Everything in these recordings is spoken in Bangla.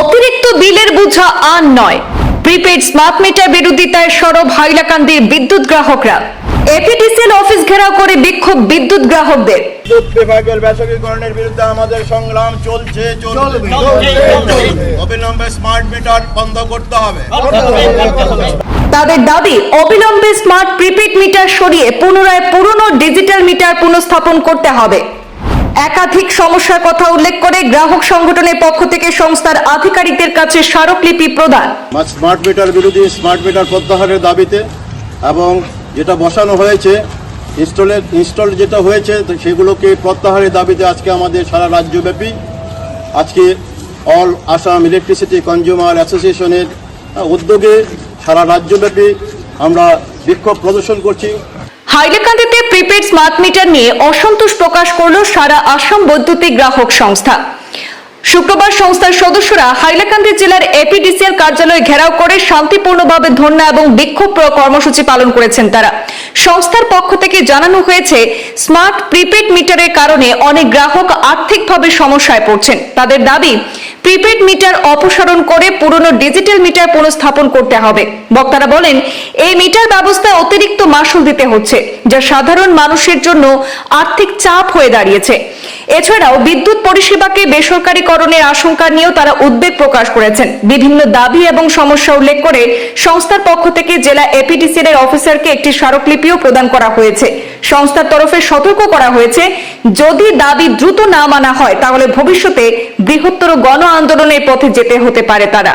অতিরিক্ত বিলের বোঝা আর নয়। প্রিপেড স্মার্ট মিটার বিরোধিতায় সরব হাইলাকান্দির বিদ্যুৎ গ্রাহকরা। এপিডিসিএল অফিস ঘেরাও করে বিক্ষোভ বিদ্যুৎ গ্রাহকদের। বিদ্যুৎ বিভাগের বেসরকারীকরণের বিরুদ্ধে আমাদের সংগ্রাম চলছে চলবে অবিলম্বে স্মার্ট মিটার বন্ধ করতে হবে। তাদের দাবি অবিলম্বে স্মার্ট প্রিপেড মিটার সরিয়ে পুনরায় পুরনো ডিজিটাল মিটার পুনঃস্থাপন করতে হবে। একাধিক সমস্যার কথা উল্লেখ করে গ্রাহক সংগঠনের পক্ষ থেকে সংস্থার আধিকারিকদের কাছে স্মারকলিপি প্রদান। স্মার্ট মিটার বিরোধী স্মার্ট মিটার প্রত্যাহারের দাবিতে এবং যেটা বসানো হয়েছে ইনস্টলের ইনস্টল যেটা হয়েছে সেগুলোকে প্রত্যাহারের দাবিতে আজকে আমাদের সারা রাজ্যব্যাপী, আজকে অল আসাম ইলেকট্রিসিটি কনজিউমার অ্যাসোসিয়েশনের উদ্যোগে সারা রাজ্যব্যাপী আমরা বিক্ষোভ প্রদর্শন করছি। হাইলাকান্দিতে প্রিপেড স্মার্ট মিটার নিয়ে অসন্তোষ প্রকাশ করল সারা আসাম বৈদ্যুতিক গ্রাহক সংস্থা। শুক্রবার সংস্থার সদস্যরা হাইলাকান্দি জেলার এপিডিসিএল কার্যালয় ঘেরাও করে শান্তিপূর্ণভাবে ধর্ণা এবং বিক্ষোভ কর্মসূচি পালন করেছেন তারা। সংস্থার পক্ষ থেকে জানানো হয়েছে, স্মার্ট প্রিপেড মিটারের কারণে অনেক গ্রাহক আর্থিকভাবে সমস্যায় পড়ছেন। তাদের দাবি, প্রিপেড মিটার অপসারণ করে পুরনো ডিজিটাল মিটার পুনঃস্থাপন করতে হবে। বক্তারা বলেন, এই মিটার ব্যবস্থায় অতিরিক্ত মাসুল দিতে হচ্ছে, যা সাধারণ মানুষের জন্য আর্থিক চাপ হয়ে দাঁড়িয়েছে। এছাড়াও বিদ্যুৎ পরিষেবাকে বেসরকারীকরণের আশঙ্কা নিয়েও তারা উদ্বেগ প্রকাশ করেছেন। বিভিন্ন দাবি এবং সমস্যা উল্লেখ করে সংস্থার পক্ষ থেকে জেলা এপিডিসিএল এর অফিসারকে একটি স্মারকলিপিও প্রদান করা হয়েছে। সংস্থার তরফে সতর্ক করা হয়েছে, যদি দাবি দ্রুত না মানা হয়, তাহলে ভবিষ্যতে বৃহত্তর গণ আন্দোলনের পথে যেতে হতে পারে তারা।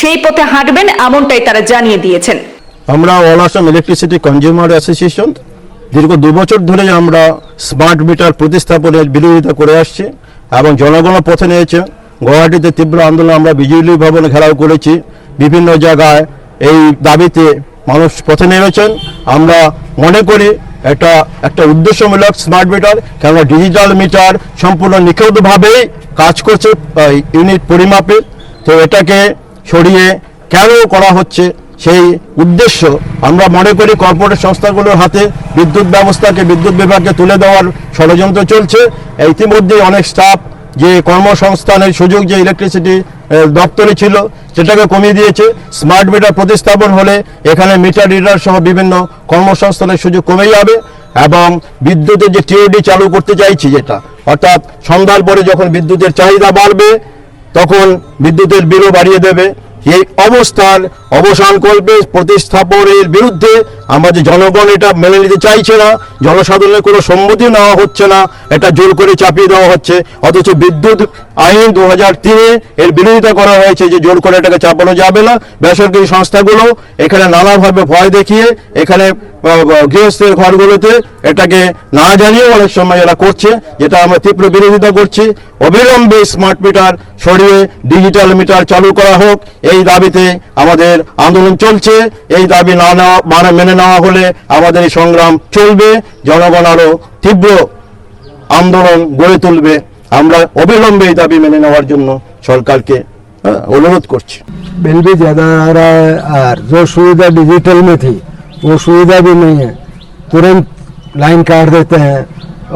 সেই পথে হাঁটবেন এমনটাই তারা জানিয়ে দিয়েছেন। আমরা All Assam Electricity Consumer Association দীর্ঘ দু বছর ধরে আমরা স্মার্ট মিটার প্রতিস্থাপনের বিরোধিতা করে আসছি। এবং জনগণ পথে নিয়েছে গুয়াহাটিতে তীব্র আন্দোলন আমরা বিজুলি ভবনে ঘেরাও করেছি। বিভিন্ন জায়গায় এই দাবিতে মানুষ পথে নেমেছেন। আমরা মনে করি এটা একটা উদ্দেশ্যমূলক স্মার্ট মিটার কেননা ডিজিটাল মিটার সম্পূর্ণ নিখুঁতভাবেই কাজ করছে ইউনিট পরিমাপে। তো এটাকে সরিয়ে কেন করা হচ্ছে? সেই উদ্দেশ্য আমরা মনে করি কর্পোরেট সংস্থাগুলোর হাতে বিদ্যুৎ ব্যবস্থাকে, বিদ্যুৎ বিভাগকে তুলে দেওয়ার ষড়যন্ত্র চলছে। ইতিমধ্যেই অনেক স্টাফ যে কর্মসংস্থানের সুযোগ যে ইলেকট্রিসিটি দপ্তরে ছিল, সেটাকে কমিয়ে দিয়েছে। স্মার্ট মিটার প্রতিস্থাপন হলে এখানে মিটার রিডার সহ বিভিন্ন কর্মসংস্থানের সুযোগ কমে যাবে এবং বিদ্যুতের যে টিওডি চালু করতে চাইছি যেটা, অর্থাৎ সন্ধ্যার পরে যখন বিদ্যুতের চাহিদা বাড়বে, তখন বিদ্যুতের বিলও বাড়িয়ে দেবে। এই অবস্থার অবসান করবে প্রতিস্থাপনের বিরুদ্ধে। আমাদের জনগণ এটা মেনে নিতে চাইছে না, জনসাধারণের কোনো সম্মতি নেওয়া হচ্ছে না, এটা জোর করে চাপিয়ে দেওয়া হচ্ছে। অথচ বিদ্যুৎ আইন দু হাজার তিনে এর বিরোধিতা করা হয়েছে যে জোর করে এটাকে চাপানো যাবে না। বেসরকারি সংস্থাগুলো এখানে নানাভাবে ভয় দেখিয়ে, এখানে গৃহস্থের ঘরগুলোতে এটাকে না জানিয়ে অনেক সময় এরা করছে, যেটা আমরা তীব্র বিরোধিতা করছি। অবিলম্বে স্মার্ট মিটার সরিয়ে ডিজিটাল মিটার চালু করা হোক, এই দাবিতে আমাদের আন্দোলন চলছে এই দাবি না নেওয়া মানে মেনে নেওয়া হলে আমাদের এই সংগ্রাম চলবে জনগণ আরো তীব্র আন্দোলন গড়ে তুলবে আমরা অবিলম্বে এই দাবি মেনে নেওয়ার জন্য সরকারকে আহ, অনুরোধ করছি बिल भी ज़्यादा आ रहा है और जो सुविधा डिजिटल में थी वो सुविधा भी नहीं है तुरंत लाइन काट देते हैं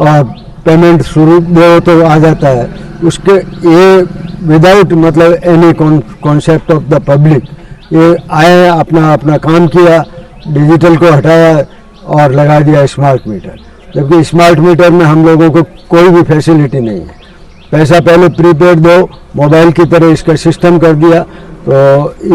और पेमेंट शुरू दो तो आ जाता है उसके ये विदाउट मतलब any concept of the public ये आए अपना अपना काम किया डिजिटल को हटाया और लगा दिया स्मार्ट मीटर जबकि स्मार्ट मीटर में हम लोगों को कोई भी फैसिलिटी नहीं है। पैसा पहले प्रीपेड दो मोबाइल की तरह इसका सिस्टम कर दिया। तो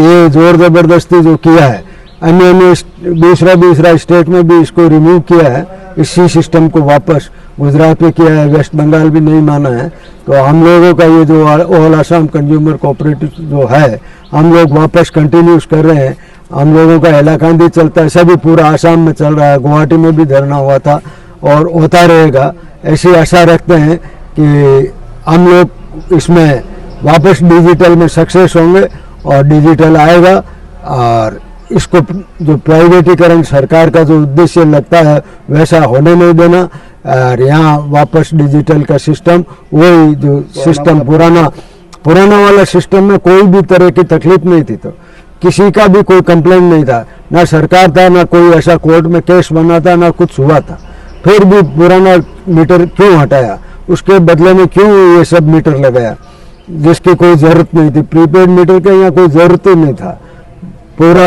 ये ज़ोर ज़बरदस्ती जो किया है, अन्य अन्य दूसरा दूसरा स्टेट में भी इसको रिमूव किया है, इसी सिस्टम को वापस गुजरात में किया है वेस्ट बंगाल भी नहीं माना है। तो हम लोगों का ये जो ऑल आसाम कंज्यूमर कोऑपरेटिव जो है, हम लोग वापस कंटिन्यूस कर रहे हैं। हम लोगों का इलाकांदी चलता है, सभी पूरा आसाम में चल रहा है, गुवाहाटी में भी धरना हुआ था और होता रहेगा। ऐसी आशा रखते हैं कि हम लोग इसमें वापस डिजिटल में सक्सेस होंगे और डिजिटल आएगा और इसको जो प्राइवेटीकरण सरकार का जो उद्देश्य लगता है, वैसा होने नहीं देना। और यहाँ वापस डिजिटल का सिस्टम वही जो सिस्टम पुराना पुराना वाला सिस्टम में कोई भी तरह की तकलीफ़ नहीं थी तो। किसी का भी कोई कंप्लेंट नहीं था। ना सरकार था, ना कोई ऐसा कोर्ट में केस बना था, ना कुछ हुआ था। फिर भी पुराना मीटर क्यों हटाया? उसके बदले में क्यों ये सब मीटर लगाया? जिसकी कोई ज़रूरत नहीं थी। प्रीपेड मीटर के यहाँ कोई ज़रूरत ही नहीं था। पूरा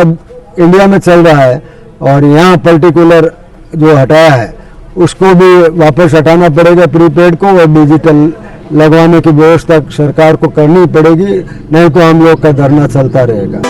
इंडिया में चल रहा है और यहाँ पर्टिकुलर जो हटाया है उसको भी वापस हटाना पड़ेगा प्रीपेड को और डिजिटल लगवाने की व्यवस्था सरकार को करनी पड़ेगी, नहीं तो हम लोग का धरना चलता रहेगा।